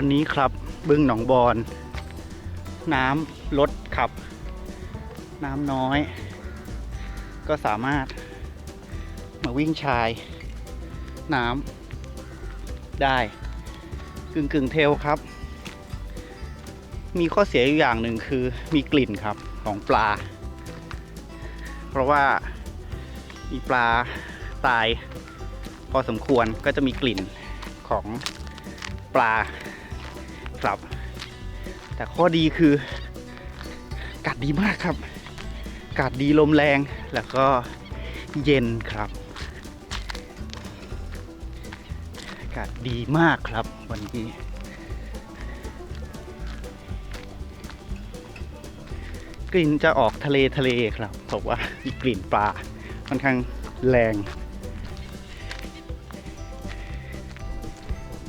วันนี้ครับบึ้งหนองบอน น้ำลดครับ น้ำน้อย ก็สามารถมาวิ่งชาย น้ำได้กึ่งกึ่งเทลครับ มีข้อเสียอยู่อย่างหนึ่งคือมีกลิ่นครับของปลา เพราะว่ามีปลาตาย พอสมควรก็จะมีกลิ่นของปลา ครับ แต่ข้อดีคืออากาศดีมากครับอากาศดีลมแรงแล้วก็เย็นครับอากาศดีมากครับวันนี้กลิ่นจะออกทะเลทะเลครับเพราะว่ามีกลิ่นปลาค่อนข้างแรง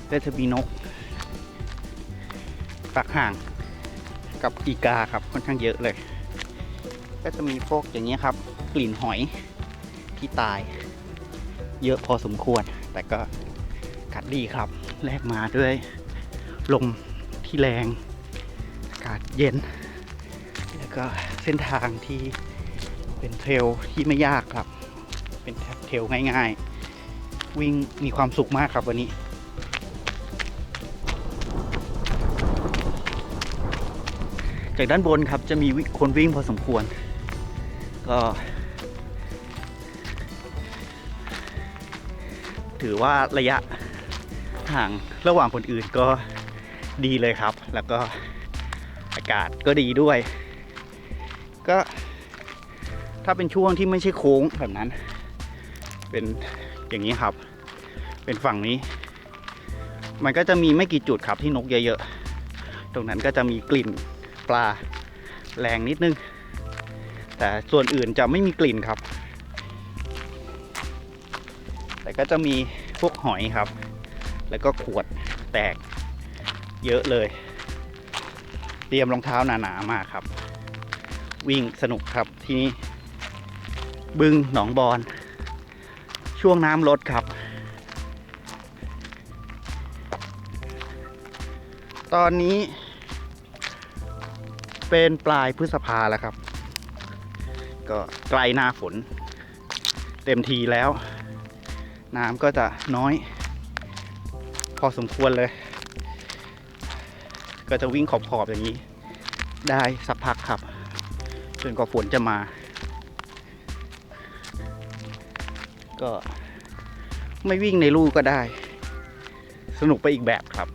และจะมีนก ปักห่างกับอีกาครับค่อนข้างเยอะเลย ก็จะมีพวกอย่างนี้ครับ กลิ่นหอยที่ตาย เยอะพอสมควร แต่ก็กัดดีครับแลกมาด้วยลมที่แรง อากาศเย็น แล้วก็เส้นทางที่เป็นเทรลที่ไม่ยากครับ เป็นเทรลง่ายๆ วิ่งมีความสุขมากครับวันนี้ จากด้านบนครับจะมีคนวิ่งพอสมควร ก็ ถือว่าระยะห่างระหว่างคนอื่นก็ดีเลยครับ แล้วก็อากาศก็ดีด้วย ก็ถ้าเป็นช่วงที่ไม่ใช่โค้งแบบนั้น เป็นอย่างนี้ครับ เป็นฝั่งนี้ มันก็จะมีไม่กี่จุดครับที่นกเยอะๆ ตรงนั้นก็จะมีกลิ่น ปลาแรงนิดนึง แต่ส่วนอื่นจะไม่มีกลิ่นครับ แต่ก็จะมีพวกหอยครับ แล้วก็ขวดแตกเยอะเลย เตรียมรองเท้าหนาๆมาครับ วิ่งสนุกครับที่นี่บึงหนองบอน ช่วงน้ำลดครับ ตอนนี้ เป็นปลายพฤษภาแล้วครับ ก็ใกล้หน้าฝน เต็มทีแล้ว น้ำก็จะน้อย พอสมควรเลย ก็จะวิ่งขอบๆอย่างนี้ ได้สักพักครับจนกว่าฝนจะมา ก็ไม่วิ่งในลู่ก็ได้ สนุกไปอีกแบบครับ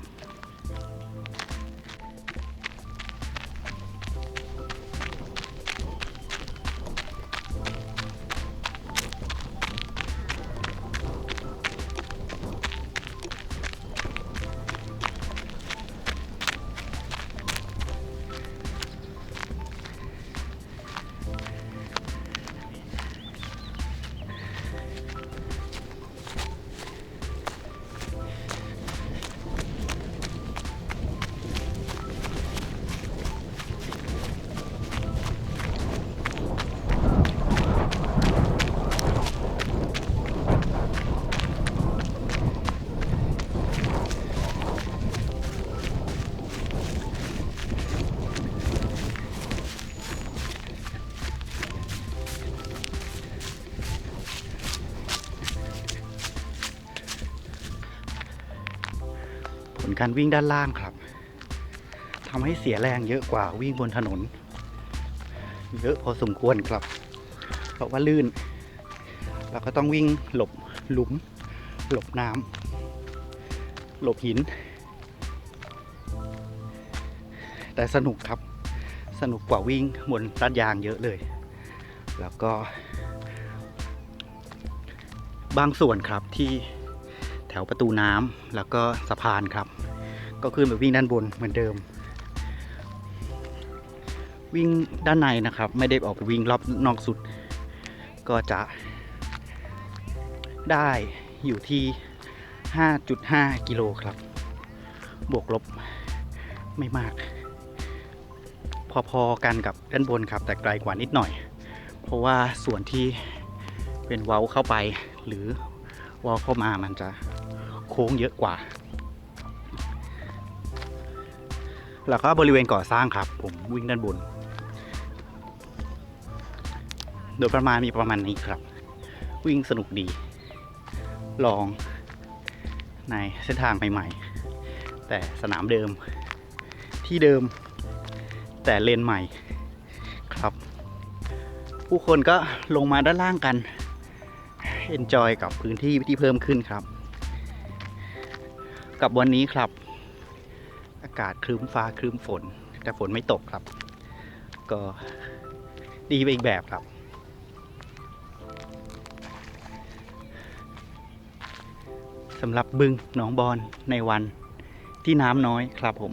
ผลการวิ่งด้านล่างครับทำให้เสียแรงเยอะกว่าวิ่งบนถนน เยอะพอสมควรครับ เพราะว่าลื่น เราก็ต้องวิ่งหลบหลุม หลบน้ำหลบหิน แต่สนุกครับ สนุกกว่าวิ่งบนลาดยางเยอะเลย แล้วก็ บางส่วนครับที่ ถวประตูน้ำแล้วก็สะพานครับ ก็ขึ้นไปวิ่งด้านบนเหมือนเดิม วิ่งด้านในนะครับ ไม่ได้ออกไปวิ่งรอบนอกสุด ก็จะ ได้อยู่ที่ 5.5 กิโลครับ บวกลบไม่มาก พอๆกันกับด้านบนครับ แต่ไกลกว่านิดหน่อย เพราะว่าส่วนที่เป็นเว้าเข้าไปหรือว้าเข้ามามันจะ โค้งเยอะกว่า แล้วก็บริเวณก่อสร้างครับ ผมวิ่งด้านบน โดยประมาณมีประมาณนี้ครับ วิ่งสนุกดี ลองในเส้นทางใหม่ๆ แต่สนามเดิมที่เดิม แต่เลนใหม่ครับ ผู้คนก็ลงมาด้านล่างกันเอนจอยกับพื้นที่ที่เพิ่มขึ้นครับ กับวันนี้ครับ อากาศครึ้มฟ้าครึ้มฝน แต่ฝนไม่ตกครับ ก็ดีไปอีกแบบครับ สำหรับบึงหนองบอนในวันที่น้ำน้อยครับผม